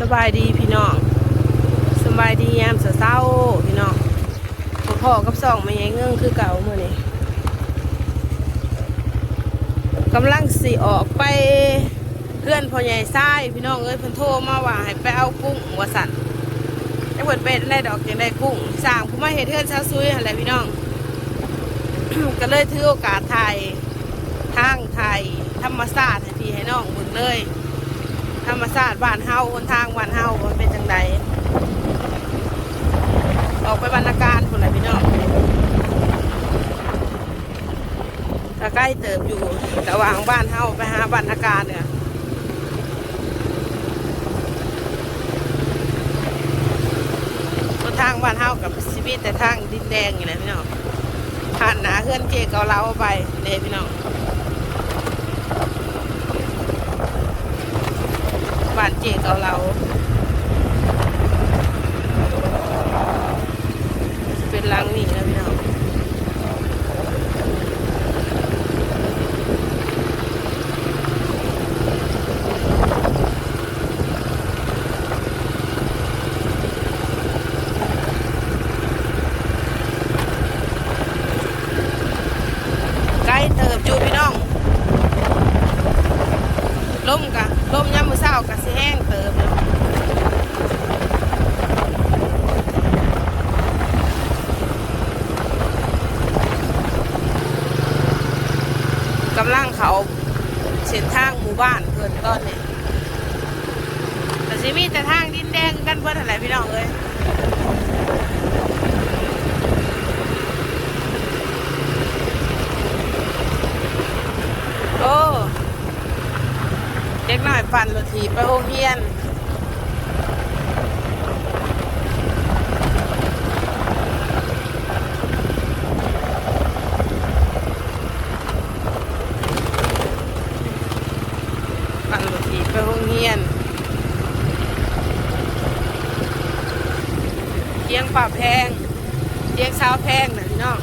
สบายดีพี่น้องสบายดียามเศร้าพี่น้องพ่อกับสองมาแย่งเงื่งคือเก่าเมื่อนี้กำลังสิออกไปเพื่อนพ่อใหญ่ทรายพี่น้องเอ้ยเพิ่นโทมาว่าให้ไปเอากุ้งหัวสันไอ้เปิดเป็ดได้ดอกยังได้กุ้งสร้างผู้มาเฮ็ดเทือนช้าซุยอะไรพี่น้อง ก็เลยถือโอกาสถ่ายทางไทยธรรมศาสตร์ให้พี่ให้น้องหมดเลย ธรรมศาตร์บ้านเฮาคนทางบ้านเฮามันเป็นจังใดออกไปบรรณาการคนไหนพี่น้องก็ใกล้เติบอยู่ระหว่างบ้านเฮาไปหาบรรณาการเนี่ยคนทางบ้านเฮากับชีวิตแต่ทางดินแดงอย่างไรพี่น้องผ่านหนาเฮื่อนเจเกาเราไปเลยพี่น้องานเจเกาเราเป็นหลังนี้นะพี่น้องใกล้เติบอยู่พี่น้อง ล่มกะล่มยามมือเช้ากะสิแห้งเติมเลยกำลัง เขาเส้นทางหมู่บ้านเพื่อนตอนนี่แต่สิมีแต่ทางดินแดงกันเพื่อนอะไรพี่น้องเอ้ยโอ้เด็กหน่อยปั่นรถถีบไปโรงเรียน เลี้ยงป่าแพงเลี้ยงสาวแพงนะพี่น้อง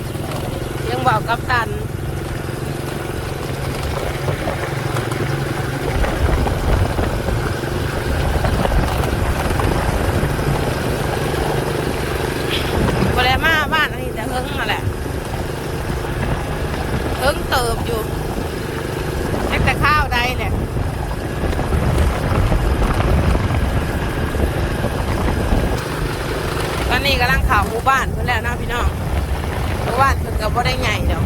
เลี้ยงบ่าวกับตันบริมาบ้านอันนี้แต่เฮิงนั่นแหละเฮิงเติบอยู่แต่ข้าวใดเนี่ยตอ นนี้กำลังข่าวหมู่บ้านเพื่อนแล้วนะพี่น้องหมู่บ้านเพิ่นก็บ่ได้ใหญ่ดอก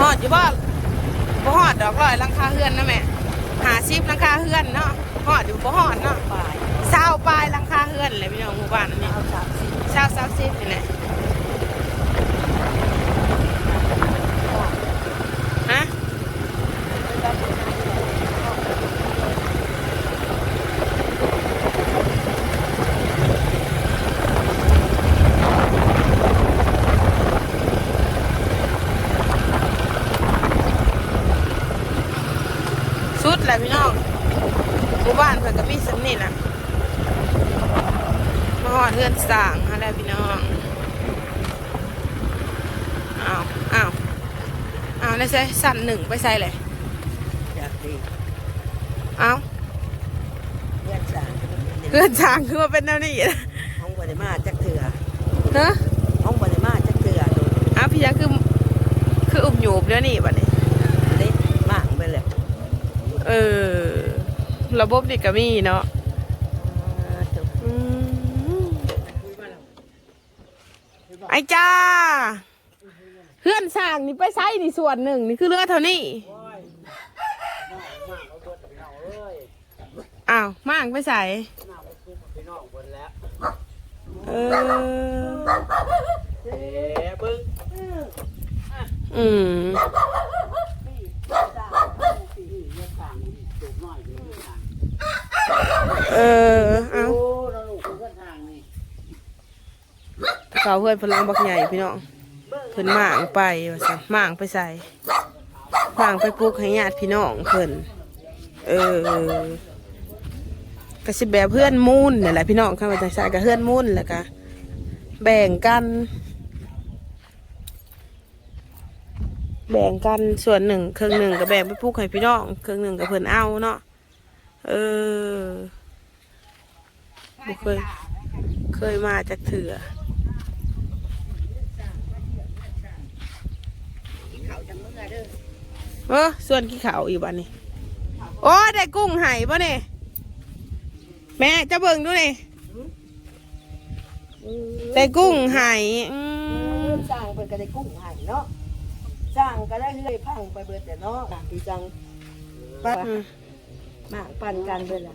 ฮอดอยู่บ่บ่ฮอดดอกร้อยหลังคาเฮือนนะแม่หาชิปหลังคาเฮือนเนาะฮอดอยู่บ่ฮอดเนาะปลายเศร้าปลายหลังคาเฮือนเลยพี่น้องหมู่บ้านอันนี้เอาสามสิบเช้าสามสิบนี่แหละฮะสุด แหละพี่น้องหมู่บ้านเพิ่นก็มีสำนี่แหละมาหอดเพื่อนสั่งอะไรพี่น้องอ้าวอ้าวอ้าวแล้วใส่สั่นหนึ่งไปใส่เลยอยากดีอ้าวเพื่อนสางเพื่อนสั่งคือว่าเป็นแนวนี้นะห้องบริมาจักเถื่อฮะห้องบริมาจักเถื่อโดนอ้าวพี่ยังคือคืออุบหยูบแล้วนี่บัดนี้ เล็กมากไปเลย เออ ระบบนี่ก็มีเนาะอ่าจบอืมไอ้จ้าเพื่อนสั่งนี่ไปใส่นี่ส่วนหนึ่งนี่คือเลือดเท่านี้อ้าวมากไปใส่พี่น้องคนแล้วเออเอ๊ะบึ้งอืม เออเอาโอ้เราลูกเพื่อนทางนี่เขาเพื่อนพลังบักใหญ่พี่น้องเพิ่นหมางไปว่าซั่นหมางไปใส่หมางไปปลูกให้ญาติพี่น้องเพิ่นเออก็สิแบบเพื่อนมูนนี่แหละพี่น้องคำว่าจังซั่นก็เพื่อนมูนแหละก็แบ่งกัน แบ่งกันส่วนหนึ่งครึ่งหนึ่งก็แบ่งไปปลูกให้พี่น้องครึ่งหนึ่งก็เพิ่อนเอาเนาะ เออบ่เคย เคยมาจากเถื่อเขาจังเมื่อเด้อเออส่วนขี้เขาอีกบ้านนี้ โอ้ ได้กุ้งไห่ป่ะเนี่ยแม่จะเบิ่งดูนี่ได้กุ้งไห่อืมสร้างเปิดก็ได้กุ้งใหายเนาะสร้างก็ได้เรื่อยพังไปเบิดแต่เนาะพี่จังปั นอืมมากปันกันเบิดล่ะ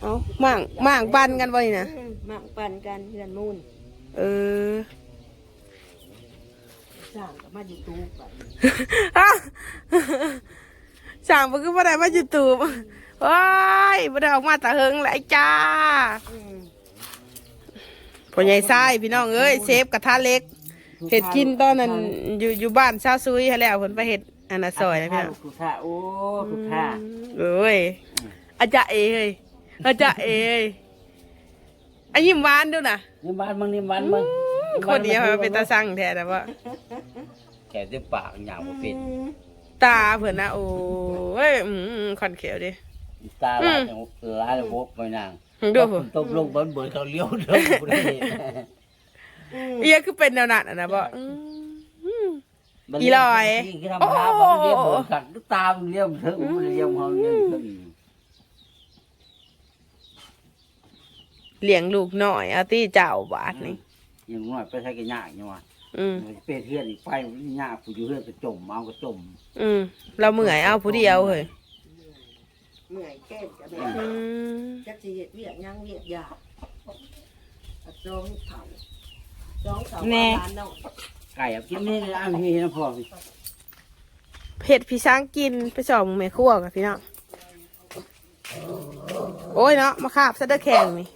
เอาหม่างหม่างปันกันบ่นี่นะอืมมากปันกันเพื่อนมูนเออ สร้างก็มาอยู่ตูไปสั่งมันก็บ่ได้มายูทูบว้ายบ่ได้ออกมาแตะเฮิงแหละจ้าอืมพ่อใหญ่ทรายพี่น้องเอ้ยเซฟกระทะเล็กเห็ดกินตอนนั้นอยู่อยู่บ้านชาวซุยให้แล้วเพิ่นไปเฮ็ด อันน่ะซอยนะพี่น้องทุกท่าโอ้ทุกท่าเอ้ยอาจารย์เอ้ยอาจารย์เอ้ยอันยิ้มหวานดูน่ะนี่บ้านมึงนี่บ้านมึงคนเดียวเป็นตาสั่งแท้แต่ว่าแกเต็มปากอย่างบ่เป็นตาเพิ่นนะโอ้ยอืมขอนเขียวดิตาลายจังลายโบกไปนางดูเพิ่นตบลงบนเบิดเขาเลี้ยวเด้อบ่ได้เอียคือเป็นแนวนั้นอะนะบ่อืม อีลอยที่ทำหาบ่เลี้ยวเบิดกันตามเลี้ยวเถิงบ่ได้เลี้ยวเฮาเลี้ยวเถิงเลี้ยงลูกน้อยเอาตี้เจ้าบาทนี่ยังน้อยไปใช้กันยากอยู่ว่าอืมเป็ดเฮือนอีกไปยากผู้อยู่เฮือนก็จมเอาก็จม อืมเราเมื่อยเอาผู้เดียวเฮ้ยเมื่อยแก้นกันแม่อืมจักสิเฮ็ดเวียกหยังเวียกยากอะจองเฒ่าจองเฒ่าบ้านเนาะ ไก่เอากินนี่อันนี้นะพ่อเผ็ดพี่ช้างกินไปสอบแม่ครัวกับพี่น้องโอ้ยเนาะมาคาบซะเด้อแข่งนี่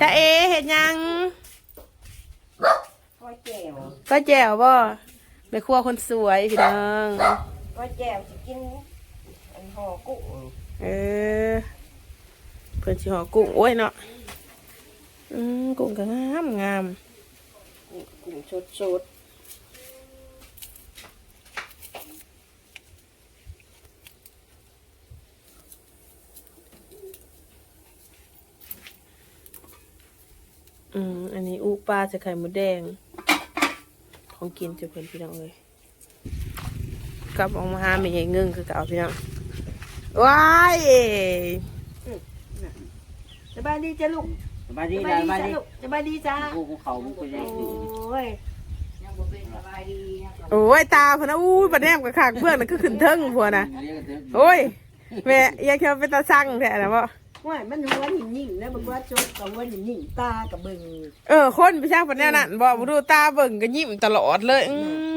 จะเอเห็ดหยังก้อยแก้วก็แจ๋วบ่แม่ครัวคนสวยพี่น้องก้อยแก้วสิกินอันห่อกุ้งเออเพื่อนสิห่อกุ้งโอ้ยเนาะอืมกุ้งก็งามงาม กุ้งสดอืม อันนี้อูปลาจะไข่มดแดง ของกินจะเพื่อนพี่น้องเลยกลับออกมาหาไม่ใหญ่เงิงคือเก่าพี่น้อง ว้ายสบายดีจ้ะลูก สบายดีสนะบายสดีบายดีจ้ะลูกสบายดีจ้ากูกูเขามึงไปได้โอดู้ยโอ้ยตาเพนนะอู้ยบัดแนมกับขางเพื่อนน่ะก็ขึ้นเทิงพัวนะโอ้ยแม่อยากจะเป็นตาสั่งแท้นะบ่ว่ามันหัวหินยิ่งนะบอกว่าจดกับหัวหินยิ่งตากับเบิ่งเออคนไปช่างปันแนวนั้นบ่บ่ดูตาเบิ่งก็ยิ้มตลอดเลยอืม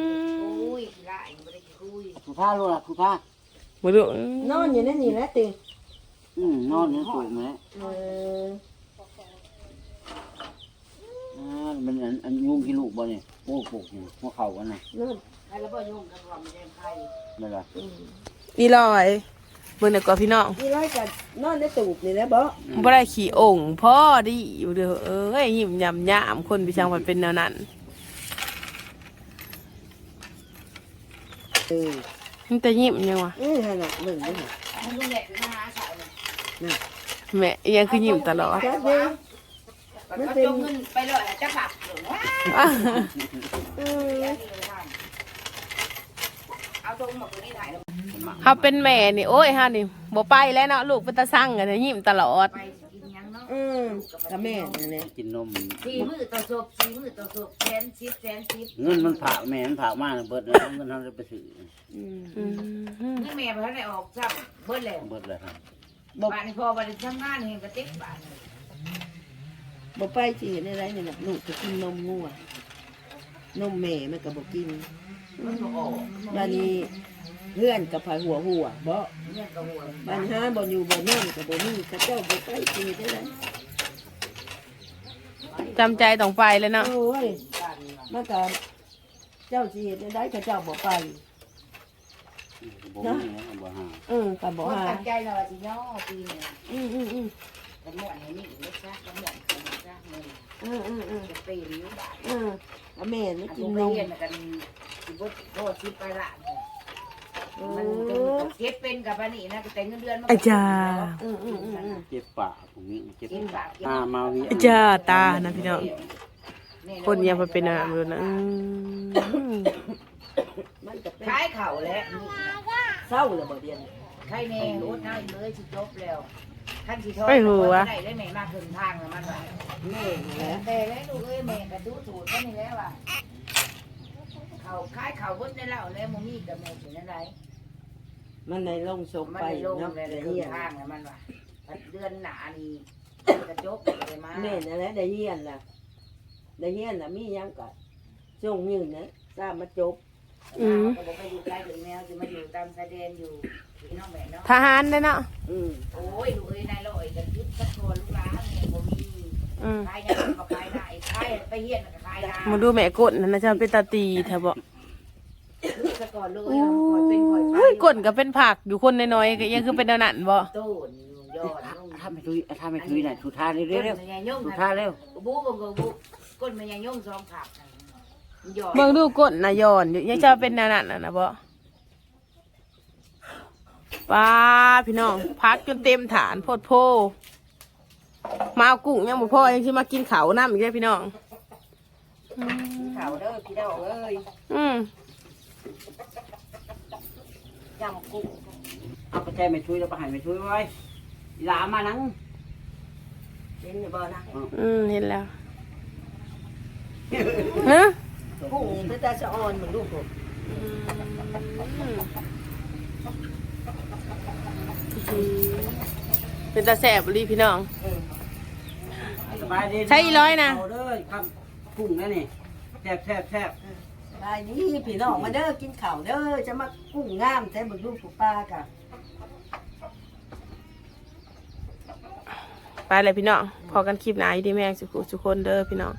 กูพาลูกล่ะกูพาบ่ดูนอนอยู่ในนี่แหละติอืมนอนนี่ถูกไหมเอออ่ามั นอันอันยุงกินลูกบ่เนี่ยโอ้ปลูกอยู่หัวเข่ากันน่ะนอนนั่นล่ะอืมอีลอยเบิ่งน่ะก็พี่น้องนี่ร้อยกับนอนในตูบนี่แหละบ่บ่ได้ขี้องค์พ่อดีอยู่เด้อเอ้ยยิ้มยำยามคนไปช่างมันเป็นแนวนั้นเออมันแต่ยิ้มยังวะเออนั่นน่ะเบิ่งนี่น่ะแม่อิหยังคือยิ้มตลอดจักเด้ มันเป็นไปเลยจะผักหรือว่าเออเอาตรงหมดตัวนี้ถ่ายลงเฮาเป็นแม่นี่โอ้ยฮะนี่บ่ไปแล้วเนาะลูกเป็นตาสั่งกันเนี่ยยิ้มตลอด ไปกินยังเนาะอืมกับแม่นั่นแหละกินนม สี่มือต่อศพสี่มือต่อศพแสนสิบแสนสิบเงินมันผ่าแม่มันผ่ามากเบิดแล้วเงินเราจะไปซื้ออืมอืมเมื่อแม่พระได้ออกซ้ำเบิ้ลแล้วเบิดเลยครับบ่บ้านนี้พอบ้านนี้ทำงานเห็นกระติกบ้าน บ่ไปสิเห็นอะไรนี่น่ะลูกจะกินนมงัวนมแม่มันก็บ่กินมันก็ออกบ้านนี้เพื่อนกับผายหัวหัวบ่เงี้ยกระหัวบ้านห้าบ่อยู่บ่นอนกับบ่มีเขาเจ้าบ่ไปสิได้ไดจำใจต้องไปเลยเนาะโอ้ยมันก็เจ้าสิเฮ็ดได้เขาเจ้าบ่ไป บ่มีนะบ่หา เออก็บ่คนหา ตั้งใจเราว่าสิย่อปีนี้อืออืออือ กระหม่อมให้นี่เล็กซะกระหม่อมคนซะเงินเออเออเออจะปีริ้วบาทเออแล้วแม่นี่กินี้นไปนม เรียนกันสิบโทษสิไปละเมันจนเก็บเป็นกับอันนี้นะแต่เงินเดือนมันอาจาอืมอืมอืมอืม เจ็บปากผมนี่เจ็บปากกินอ่ามาวิอาจาตานะพี่น้อง คนยังมาเป็นอะไรไม่รู้นะอืมมันจะเป็นขายเข่าแล้วเศร้าเลยบ่เดียนใครแน่โอ๊ตน้าเลยสิจบแล้ว ท่านสิทอดได้ได้แม่มาถึงทางแล้วมันว่าแม่นี่แหละแต่แล้วลูกเอ้ยแม่ก็ดูถูกกันนี่แล้วอะเขาขายเขาบดในเหล้าแล้วมมีกับแม่ถึงนั่นไรมันในลงศพมันไปไปลงเนาะเลยได้ถึเฮีงยนทางแล้วมันว่าเดือนหนานี่กระจกเลยมาแม่นั่นแหละได้เฮียนล่ะได้เฮียนล่ะมีหยังก็ส่งยืนนะทราบมาจบอืมก็บอกไปอยู่ใกล้ถึงแมวจะมาอยู่ตามชายแดนอยู่ พี่น้องแม่เนาะทหารได้เนาะอืมโอ้ยลูกเอ้ยนายลอยกันยึดสักคนลูกหลานเนี่ยบ่มีอืมขายยังก็ขายได้ขายไปเฮียนก็ขายได้มาดูแม่กดนั่นนะจะเป็นตาตีแถวบอกสักก่อนลูกโอเอ้ยคอยเป็นคอยไป้ยกดก็เป็นผักอยู่คนน้อยๆก็ยังคือเป็นแนวนั้นบ่ตู้นี่ยอดนุ่งถ้าไม่ทุยถ้าไม่ทุยน่ะสุดท้ายเร็วก้นเร็วมันยังยุ่งสุดท้ายเร็วบู๊บู๊บู๊บู๊ก้นมันยังยุ่งสองผักยอดเบิ่งดูกดนะย้อนอยู่ยังจะเป็นแนวนั้นน่ะนะบ่ ป้าพี่น้องพักจนเต็มฐานโพดโพ มาเอากุ้งยังบ่พอยังสิมากินเขาวน้ำอีกแล้วพี่น้องข่าวเด้อพี่น้องเอ้ยอืมจำกุ้งเอาไปแช่ไม่ทุยแล้วไปหายไม่ทุยไว้หลามานังเห็นอยู่บ่นะอืมเห็นแล้วฮะกุ้งเป็นตาสะออนเหมือนลูกผม เป็นตาแสบรีพี่น้อง สบายดีใช่อีร้อยนะเอาเด้อครับกุ้งนั่นนี่แซ่บแซ่บแซ่บได้นี่พี่น้องมาเด้อกินข้าวเด้อจะมากุ้งงามแต่บ่ลูกผู้ป้ากะไปเลยพี่น้อง พอกันคลิปหนาอยู่ดีแม่งสุขุสุคนเด้อพี่น้อง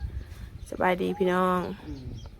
สบายดีพี่น้อง อืม